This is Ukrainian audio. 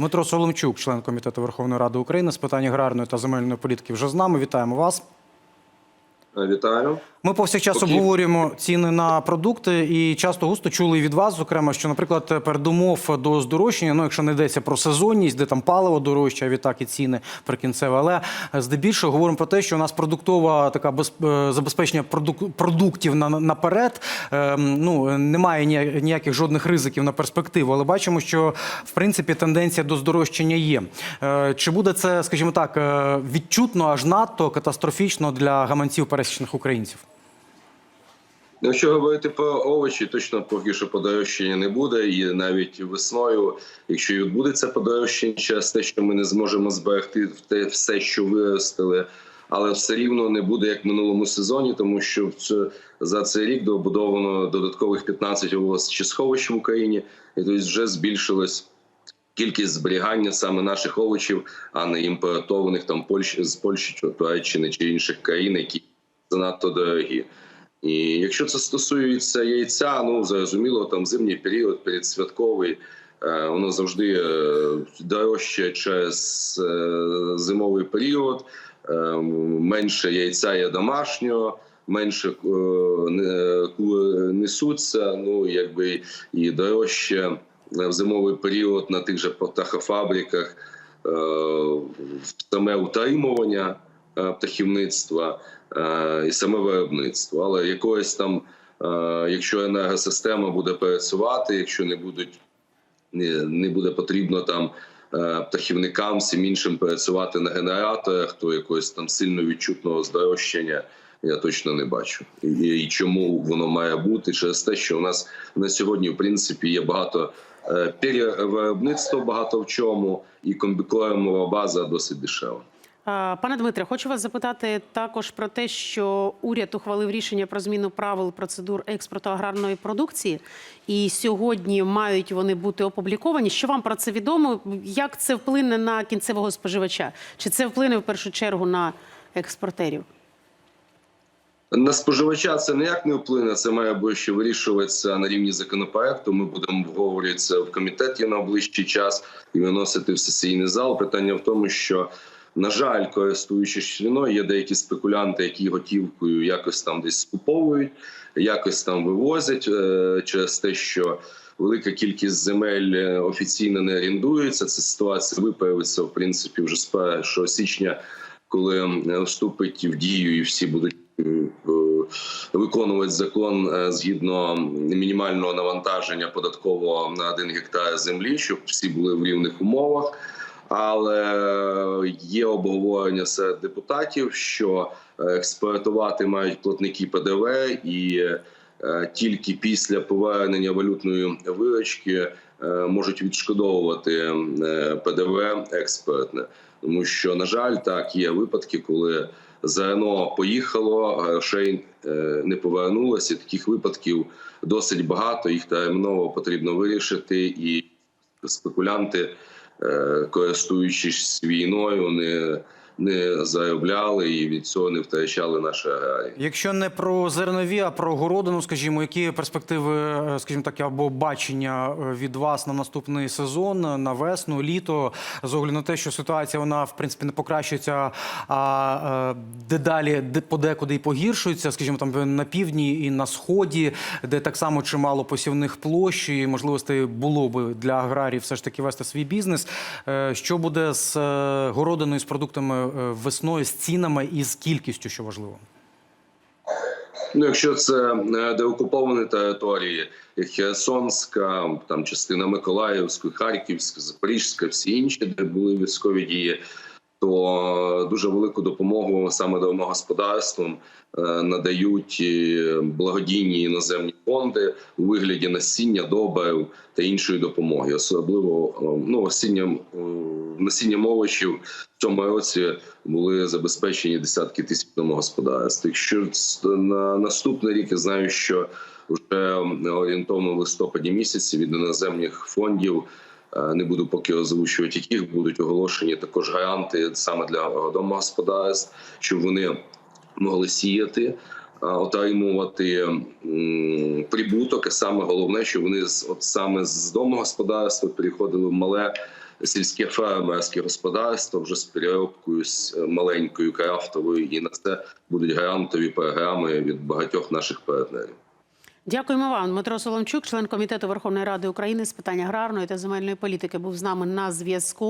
Дмитро Соломчук, член комітету Верховної Ради України з питань аграрної та земельної політики, вже з нами. Вітаємо вас. Вітаю. Ми повсякчас обговорюємо ціни на продукти і часто густо чули від вас, зокрема, що, наприклад, передумов до здорожчання, ну якщо не йдеться про сезонність, де там паливо дорожче, а відтак і ціни прикінцеве, але здебільшого говоримо про те, що у нас продуктова така без, е, забезпечення продук, продуктів на, наперед. е, ну немає ніяких жодних ризиків на перспективу, але бачимо, що в принципі тенденція до здорожчання є. Е, Чи буде це, скажімо так, е, відчутно аж надто катастрофічно для гаманців пересічних українців? Ну, Якщо говорити про овочі, точно поки що подорожчання не буде. І навіть весною, якщо і відбудеться подорожчання, через те, що ми не зможемо зберегти те все, що виростили, але все рівно не буде як в минулому сезоні, тому що за цей рік добудовано додаткових 15 овочесховищ в Україні, і тобто вже збільшилось. Кількість зберігання саме наших овочів, а не імпортованих там Польщі з Польщі, Туреччини чи інших країн, які занадто дорогі. І якщо це стосується яйця, ну зрозуміло, там зимній період, передсвятковий, е, воно завжди е, дорожче через е, зимовий період, менше яйця є домашнього. Менше несуться, ну якби і дорожче в зимовий період на тих же птахофабриках е, саме утримування птахівництва е, і саме виробництво. Але якоїсь там, е, якщо енергосистема буде працювати, якщо не будуть не, буде потрібно там е, птахівникам всім іншим працювати на генераторах, то якогось там сильно відчутного здорожчання я точно не бачу. І, чому воно має бути через те, що у нас на сьогодні в принципі є багато е, перевиробництва, багато в чому, і комбікуємова база досить дешева. Пане Дмитре, хочу вас запитати також про те, що уряд ухвалив рішення про зміну правил процедур експорту аграрної продукції, і сьогодні мають вони бути опубліковані. Що вам про це відомо? Як це вплине на кінцевого споживача? Чи це вплине в першу чергу на експортерів? На споживача це ніяк не вплине. Це має бути ще вирішуватися на рівні законопроекту. Ми будемо обговорювати це в комітеті на ближчий час і виносити в сесійний зал. Питання в тому, що на жаль, користуючись війною, є деякі спекулянти, які готівкою якось там десь скуповують, якось там вивозять е, через те, що велика кількість земель е, офіційно не орендується. Ця ситуація виправиться в принципі вже з 1 січня, коли вступить в дію і всі будуть. е, Виконувати закон згідно мінімального навантаження податкового на один гектар землі, щоб всі були в рівних умовах. Але є обговорення серед депутатів, що е, експортувати мають платники ПДВ, і е, тільки після повернення валютної виручки е, можуть відшкодовувати е, ПДВ експортне. Тому що, на жаль, так є випадки, коли зерно поїхало, грошей е, не повернулося. Таких випадків досить багато. Їх терміново потрібно вирішити, і спекулянти, е, користуючись війною, не, не заробляли і від цього не втрачали наші аграрії. Якщо не про зернові, а про городину, скажімо, які перспективи, е, скажімо так, або бачення е, від вас на наступний сезон, на весну, літо, з огляду на те, що ситуація вона в принципі не покращується, а е, дедалі де- подекуди і погіршується, скажімо, там на півдні і на сході, де так само чимало посівних площ і можливостей було би для аграрів все ж таки вести свій бізнес. Що буде з городиною, з продуктами весною, з цінами і з кількістю, що важливо? Ну, якщо це е, деокуповані території, Херсонська, там частина Миколаївська, Харківська, Запорізька, всі інші, де були військові дії, то дуже велику допомогу саме домогосподарствам е, надають е, благодійні іноземні фонди у вигляді насіння, добрив та іншої допомоги, особливо е, ну осінням насінням овочів в цьому році були забезпечені десятки тисяч домогосподарств. Якщо на наступний рік я знаю, що вже орієнтовно в листопаді місяці від іноземних фондів. е, Не буду поки озвучувати, яких будуть оголошені також гаранти саме для домогосподарств, щоб вони могли сіяти, отримувати прибуток. І саме головне, що вони от саме з домогосподарства переходили в мале сільське фермерське господарство вже з переробкою з е, маленькою крафтовою, і на це будуть грантові програми від багатьох наших партнерів. Дякуємо вам. Дмитро Соломчук, член комітету Верховної Ради України з питань аграрної та земельної політики, був з нами на зв'язку.